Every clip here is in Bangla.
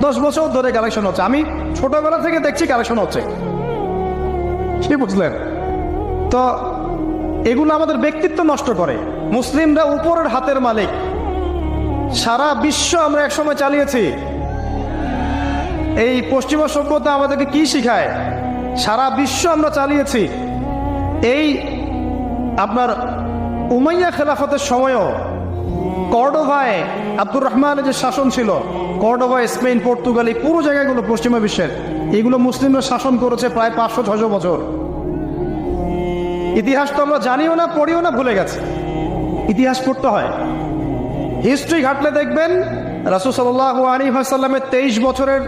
দশ বছর ধরে কালেকশন হচ্ছে। আমি ছোটবেলা থেকে দেখছি কালেকশন হচ্ছে। কি বুঝলেন? তো এগুলো আমাদের ব্যক্তিত্ব নষ্ট করে। মুসলিমরা উপরের হাতের মালিক। সারা বিশ্ব আমরা একসময় চালিয়েছি। এই পশ্চিমা সভ্যতা আমাদেরকে কি শিখায়? সারা বিশ্ব আমরা চালিয়েছি। এই আপনার উমাইয়া খেলাফতের সময়ও কর্ডোভায় আব্দুর রহমানের যে শাসন ছিল কর্ডোভা স্পেন, পর্তুগাল, এই পুরো জায়গাগুলো পশ্চিমা বিশ্বের, এগুলো মুসলিমরা শাসন করেছে প্রায় পাঁচশো ছশো বছর। ইতিহাস তো আমরা জানিও না, পড়িও না, ভুলে গেছে। ইতিহাস পড়তে হয়। হিস্ট্রি ঘাটলে দেখবেন, রাসুল সাল্লাহ আলী হাসাল্লামের তেইশ বছরের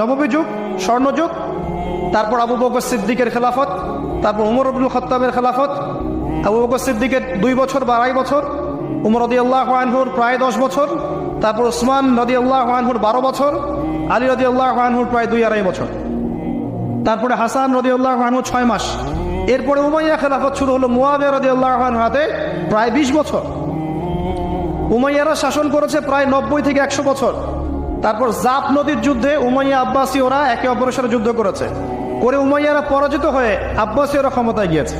নবমী যুগ স্বর্ণযুগ তারপর আবু বকর সিদ্দিকের খেলাফত, তারপর উমর আব্দুল খত্তাবের খেলাফত, আবু বকর সিদ্দিকের দুই বছর বা আড়াই বছর উমর রদি আল্লাহ আনহুর প্রায় দশ বছর, তারপর উসমান রদি আল্লাহ আনহুর বারো বছর, আলী রদি আল্লাহ আনহুর প্রায় দুই আড়াই বছর। তারপরে হাসান রদি আল্লাহ আনহু ছয় মাস। এরপরে উমাইয়া খেলাফত শুরু হলো মুয়াবে রদি আল্লাহ আনহুর হাতে প্রায় বিশ বছর। উমাইয়ারা শাসন করেছে প্রায় নব্বই থেকে একশো বছর। তারপর জাপ নদীর যুদ্ধে উমাইয়া আব্বাসী ওরা একে অপরের সাথে যুদ্ধ করেছে। করে উমাইয়ারা পরাজিত হয়ে আব্বাসী ওরা ক্ষমতায় গিয়েছে।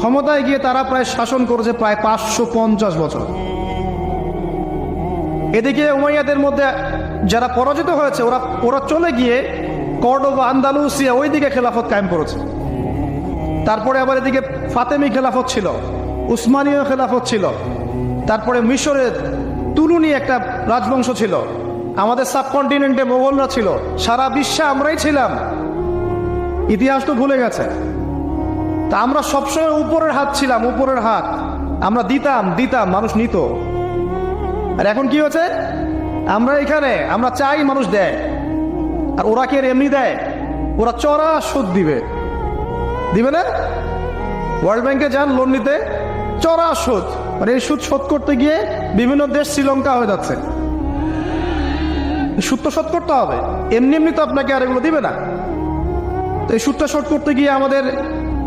ক্ষমতায় গিয়ে তারা প্রায় শাসন করেছে প্রায় পাঁচশো পঞ্চাশ বছর। এদিকে উমাইয়াদের মধ্যে যারা পরাজিত হয়েছে, ওরা ওরা চলে গিয়ে কর্ডোবা, আন্দালুসিয়া ওই দিকে খেলাফত কায়েম করেছে। তারপরে আবার এদিকে ফাতেমি খেলাফত ছিল, উসমানীয় খেলাফত ছিল। তারপরে মিশরের তুলুনি একটা রাজবংশ ছিল। আমাদের সাবকন্টিনেন্টে মোগলরা ছিল। সারা বিশ্বে আমরাই ছিলাম। ইতিহাস তো ভুলে গেছে। তা আমরা সবসময় উপরের হাত ছিলাম, উপরের হাত। আমরা দিতাম দিতাম, মানুষ নিত। আর এখন কি হচ্ছে আমরা এখানে, আমরা চাই মানুষ দেয়। আর ওরা কি এমনি দেয়? ওরা চড়া সুদ দিবে। দিবে না? ওয়ার্ল্ড ব্যাংকে যান লোন নিতে। চড়া সুদ। মানে এই সুদ শোধ করতে গিয়ে বিভিন্ন দেশ শ্রীলঙ্কা হয়ে যাচ্ছে। সুদ তো শোধ করতে হবে। এমনি এমনি তো আপনাকে আর এগুলো দিবে না। তো এই সুদটা শোধ করতে গিয়ে আমাদের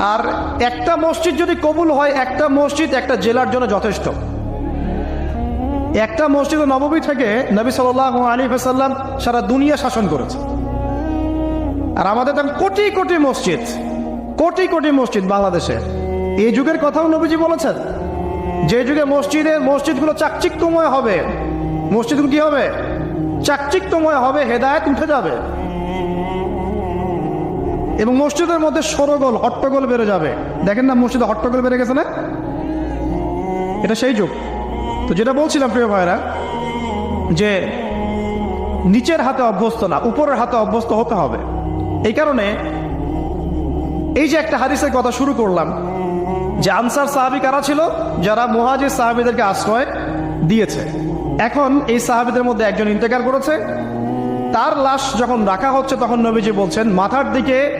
আর একটা মসজিদ যদি কবুল হয়, একটা মসজিদ একটা জেলার জন্য যথেষ্ট। একটা মসজিদ নবমী থেকে নবী সাল আলী সাল্লাম সারা দুনিয়া শাসন করেছে। আর আমাদের তো কোটি কোটি মসজিদ, কোটি কোটি মসজিদ বাংলাদেশে। এই যুগের কথাও নবীজি বলেছেন, যে যুগে মসজিদের, মসজিদগুলো চাকচিক্যময় হবে। মসজিদগুলো কি হবে? চাকচিক্যময় হবে, হেদায়ত উঠে যাবে। এবং মসজিদের মধ্যে সরগোল, হট্টগোল বেড়ে যাবে। দেখেন না মসজিদে হট্টগোল বেড়ে গেছে না? এটা সেই যুগ। তো যেটা বলছিলাম, প্রিয় ভাইরা যে নিচের হাতে অভ্যস্ত না, উপরের হাতে অভ্যস্ত হতে হবে। এই কারণে এই যে একটা হাদিসের কথা শুরু করলাম, যে আনসার সাহাবি কারা ছিল? যারা মুহাজির সাহাবিদেরকে আশ্রয় দিয়েছে। এখন এই সাহাবিদের মধ্যে একজন ইন্তেকার করেছে। তার লাশ যখন রাখা হচ্ছে, তখন নবীজি বলছেন, মাথার দিকে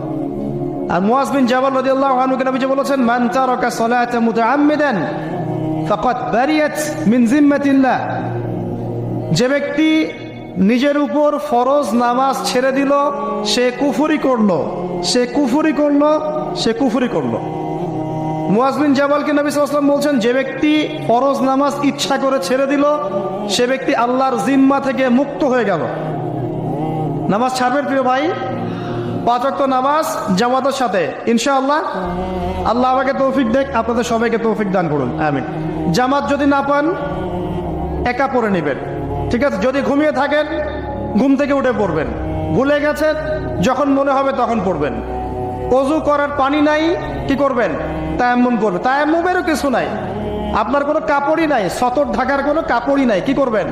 আর মুয়াজ বিন জাবাল রাদিয়াল্লাহু আনহু নবীজি বলেছেন, মান তারাকা সালাতা মুতাআম্মিদান, ফাকাদ বারিয়াত মিন জিম্মাতিল্লাহ যে ব্যক্তি নিজের উপর ফরজ নামাজ ছেড়ে দিল, সে কুফুরি করল, সে কুফুরি করল, সে কুফুরি করল। মুয়াজবিন জাবালকে নবী সাল্লাম বলছেন, যে ব্যক্তি ফরজ নামাজ ইচ্ছা করে ছেড়ে দিল, সে ব্যক্তি আল্লাহর জিম্মা থেকে মুক্ত হয়ে গেল। নামাজ ছাড়বেন প্রিয় ভাই পাঁচ ওয়াক্ত নামাজ জামাতের সাথে, ইনশাআল্লাহ। আল্লাহ আমাকে তৌফিক দেখ, আপনাদের সবাইকে তৌফিক দান করুন। আমিন। জামাত যদি না পান, একা পড়ে নেবেন। ঠিক আছে? যদি ঘুমিয়ে থাকেন, ঘুম থেকে উঠে পড়বেন। ভুলে গেছেন, যখন মনে হবে তখন পড়বেন। অজু করার পানি নাই, কি করবেন? তায়াম্মুম করবে তায়াম্মুমেরও কিছু নাই। আপনার কোনো কাপড়ই নাই, সতর ঢাকার কোনো কাপড়ই নাই, কি করবেন?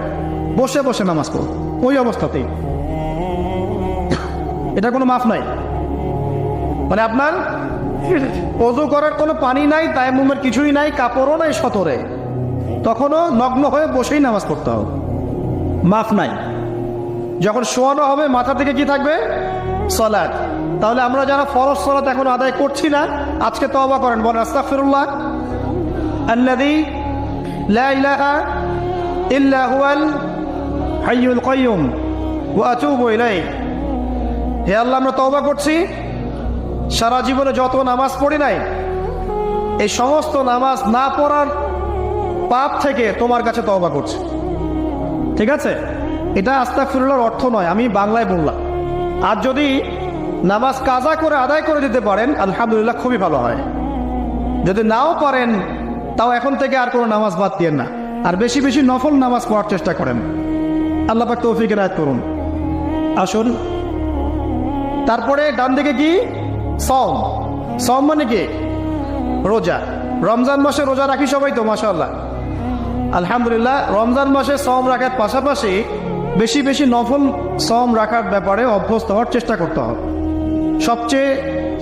বসে বসে নামাজ পড়ুন। ওই অবস্থাতেই। এটা কোনো মাফ নাই। মানে আপনার অজু করার কোনো পানি নাই, তায়াম্মুমের কিছুই নাই, কাপড়ও নাই সতরে। তখনও নগ্ন হয়ে বসেই নামাজ পড়তে হবে। মাফ নাই। যখন শোয়ানো হবে, মাথা থেকে কি থাকবে? সলাদ তাহলে আমরা যারা ফরজ সলাত এখন আদায় করছি না, আজকে তওবা করেন। বলেন, আস্তাগফিরুল্লাহ। আল্লাযী লা ইলাহা ইল্লা হুয়াল হাইয়ুল কাইয়ুম। ওয়া আতুবু ইলাইহি। হে আল্লাহ, আমরা তওবা করছি। সারা জীবনে যত নামাজ পড়ি নাই, এই সমস্ত নামাজ না পড়ার পাপ থেকে তোমার কাছে তওবা করছি। ঠিক আছে? এটা আস্তাগফিরুল্লাহর অর্থ নয়, আমি বাংলায় বললাম। আর যদি নামাজ কাজা করে আদায় করে দিতে পারেন, আলহামদুলিল্লাহ খুবই ভালো হয়। যদি নাও পারেন, তাও এখন থেকে আর কোনো নামাজ বাদ দিয়েন না। আর বেশি বেশি নফল নামাজ পড়ার চেষ্টা করেন। আল্লাহ পাক তৌফিক রায় করুন আসুন। তারপরে ডান দিকে কি? সম সম মানে কি? রোজা। রমজান মাসে রোজা রাখি সবাই তো মাসাল্লাহ আলহামদুলিল্লাহ, রমজান মাসে সম রাখার পাশাপাশি বেশি বেশি নফল সম রাখার ব্যাপারে অভ্যস্ত হওয়ার চেষ্টা করতে হবে। সবচেয়ে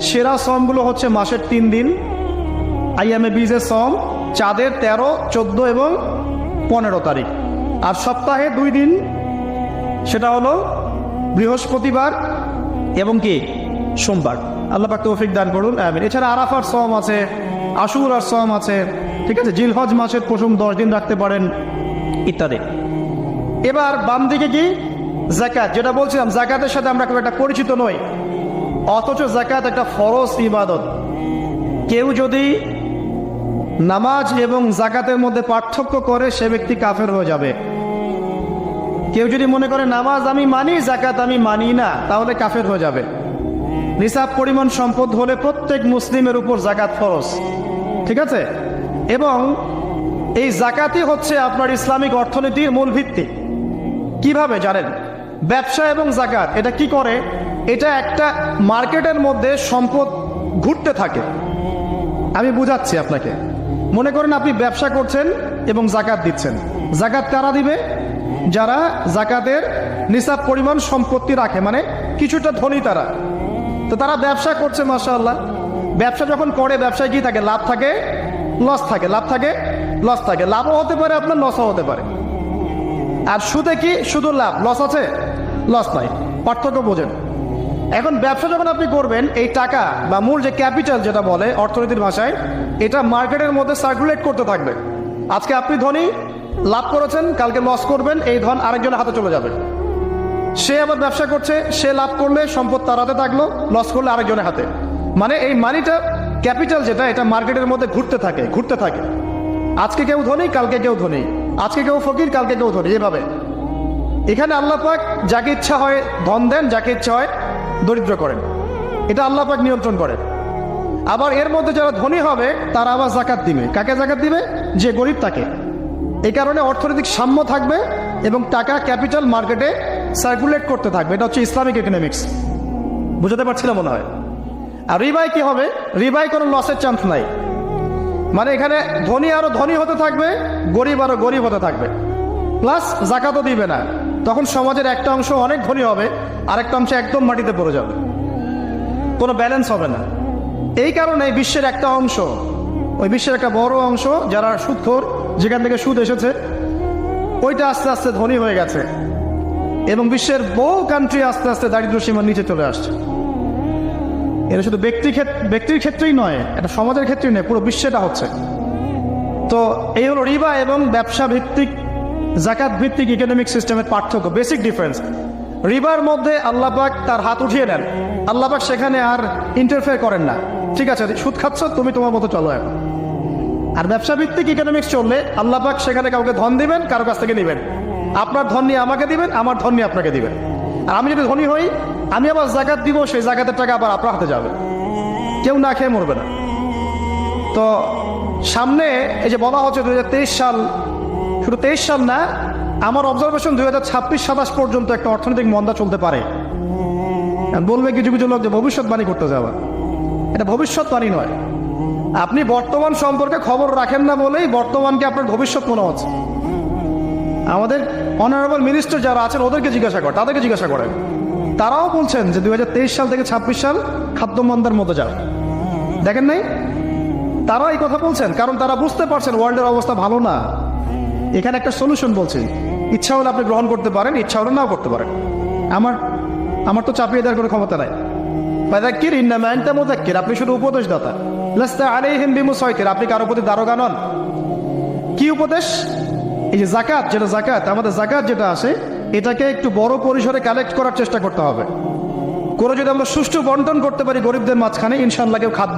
সেরা সমগুলো হচ্ছে মাসের তিন দিন আইএমএ বীজের সম চাঁদের তেরো, চোদ্দ এবং পনেরো তারিখ। আর সপ্তাহে দুই দিন, সেটা হলো বৃহস্পতিবার এবং কি? সোমবার। আল্লাহ পাক তৌফিক দান করুন, আমিন। এছাড়া আরাফার সম আছে আশুর আর সম আছে, ঠিক আছে? জিলহজ মাসের প্রথম দশ দিন রাখতে পারেন, ইত্যাদি। এবার বাম দিকে কি? জাকাত যেটা বলছিলাম জাকাতের সাথে আমরা খুব একটা পরিচিত নই, অথচ জাকাত একটা ফরজ ইবাদত। কেউ যদি নামাজ এবং জাকাতের মধ্যে পার্থক্য করে, সে ব্যক্তি কাফের হয়ে যাবে। কেউ যদি মনে করে নামাজ আমি মানি জাকাত আমি মানি না, তাহলে কাফের হয়ে যাবে। নিসাব পরিমাণ সম্পদ হলে প্রত্যেক মুসলিমের উপর জাকাত ফরজ। ঠিক আছে? এবং এই জাকাতই হচ্ছে আপনার ইসলামিক অর্থনীতির মূল ভিত্তি। কীভাবে জানেন? ব্যবসা এবং জাকাত এটা কি করে? এটা একটা মার্কেটের মধ্যে সম্পদ ঘুরতে থাকে। আমি বুঝাচ্ছি আপনাকে। মনে করেন আপনি ব্যবসা করছেন এবং জাকাত দিচ্ছেন। জাকাত কারা দিবে? যারা জাকাতের নিসাব পরিমাণ সম্পত্তি রাখে মানে কিছুটা ধনী তারা। তো তারা ব্যবসা করছে, মাশাআল্লাহ। ব্যবসা যখন করে, ব্যবসায় কি থাকে? লাভ থাকে, লস থাকে। লাভ থাকে, লস থাকে। লাভও হতে পারে, আপনার লসও হতে পারে। আর সুদে কি? শুধু লাভ। লস আছে? লস নাই। পার্থক্য বোঝেন। এখন ব্যবসা যখন আপনি করবেন, এই টাকা বা মূল যে ক্যাপিটাল যেটা বলে অর্থনীতির ভাষায়, এটা মার্কেটের মধ্যে সার্কুলেট করতে থাকবে। আজকে আপনি ধনী লাভ করেছেন, কালকে লস করবেন, এই ধন আরেকজনের হাতে চলে যাবে। সে আবার ব্যবসা করছে, সে লাভ করলে সম্পদ তার হাতে থাকল লস করলে আরেকজনের হাতে। মানে এই মানিটা ক্যাপিটাল যেটা, এটা মার্কেটের মধ্যে ঘুরতে থাকে ঘুরতে থাকে। আজকে কেউ ধনী, কালকে কেউ ধনী। আজকে কেউ ফকির, কালকে কেউ ধনী, এভাবে। এখানে আল্লাহ পাক যাকে ইচ্ছা হয় ধন দেন, যাকে ইচ্ছা হয় দরিদ্র করেন। এটা আল্লাহ পাক নিয়ন্ত্রণ করেন। আবার এর মধ্যে যারা ধনী হবে, তারা আবার জাকাত দিবে। কাকে জাকাত দিবে? যে গরিব তাকে। এই কারণে অর্থনৈতিক সাম্য থাকবে এবং টাকা ক্যাপিটাল মার্কেটে সার্কুলেট করতে থাকবে। এটা হচ্ছে ইসলামিক ইকোনমিক্স। বুঝাতে পারছিলাম মনে হয়? আর রিবাই কি হবে? রিবাই কোনো লসের চান্স নাই। মানে এখানে ধনী আরও ধনী হতে থাকবে, গরিব আরও গরিব হতে থাকবে। প্লাস জাকাতও দিবে না। তখন সমাজের একটা অংশ অনেক ধনী হবে, আরেকটা অংশ একদম মাটিতে পড়ে যাবে। কোনো ব্যালেন্স হবে না। এই কারণে বিশ্বের একটা অংশ, ওই বিশ্বের একটা বড় অংশ যারা সুদখোর যেখান থেকে সুদ এসেছে, ওইটা আস্তে আস্তে ধনী হয়ে গেছে। এবং বিশ্বের বহু কান্ট্রি আস্তে আস্তে দারিদ্র সীমার নিচে চলে আসছে। এটা শুধু ব্যক্তি ব্যক্তির ক্ষেত্রেই নয়, এটা সমাজের ক্ষেত্রেই নয়, পুরো বিশ্বেটা হচ্ছে। তো এই হলো রিবা এবং ব্যবসা ভিত্তিক জাকাত ভিত্তিক ইকোনমিক সিস্টেমের পার্থক্য বেসিক ডিফারেন্স রিবার মধ্যে আল্লাপাক তার হাত উঠিয়ে নেন। আল্লাপাক সেখানে আর ইন্টারফেয়ার করেন না। ঠিক আছে, সুদ খাচ্ছ, তুমি তোমার মতো চলো এখন। আর ব্যবসা ভিত্তিক ইকোনমিক্স চললে আল্লাপাক সেখানে কাউকে ধন দিবেন, কারও কাছ থেকে নেবেন। আপনার ধন নিয়ে আমাকে দিবেন, আমার ধন নিয়ে আপনাকে দিবেন। আর আমি যদি ধনী হই, আমি আবার জাকাত দিব, সেই জাকাতের টাকা আবার আপনার হাতে যাবে। কেউ না খেয়ে মরবে না। তো সামনে এই যে বলা হচ্ছে দুই হাজার তেইশ সাল, শুধু তেইশ সাল না, আমার অবজারভেশন দুই হাজার ছাব্বিশ সাতাশ পর্যন্ত একটা অর্থনৈতিক মন্দা চলতে পারে। বলবে কিছু কিছু লোক যে ভবিষ্যৎবাণী করতে যাওয়া। এটা ভবিষ্যৎবাণী নয়। আপনি বর্তমান সম্পর্কে খবর রাখেন না বলেই বর্তমানকে আপনার ভবিষ্যৎ মনে হচ্ছে। আমাদের অনারেবল মিনিস্টার যারা আছেন, ওদেরকে জিজ্ঞাসা করেন তাদেরকে জিজ্ঞাসা করেন। তারাও বলছেন যে দুই সাল থেকে ছাব্বিশ সাল খাদ্যমন্দার মতো যাও দেখেন নাই? তারা এই কথা বলছেন, কারণ তারা বুঝতে পারছেন ওয়ার্ল্ডের অবস্থা ভালো না। এখানে একটা সলিউশন বলছি। ইচ্ছা হলে আপনি গ্রহণ করতে পারেন, ইচ্ছা হলে নাও করতে পারেন। আমার আমার তো চাপিয়ে দেওয়ার কোনো ক্ষমতা নাই। আপনি শুধু উপদেশদাতা। আপনি কারও প্রতি দারোগা নন। কি উপদেশ? এই যে জাকাত যেটা জাকাত আমাদের জাকাত যেটা আছে এটাকে একটু বড় পরিসরে কালেক্ট করার চেষ্টা করতে হবে। করে যদি আমরা সুষ্ঠু বন্টন করতে পারি গরিবদের মাঝখানে ইনশাল্লাহ কেউ খাদ্য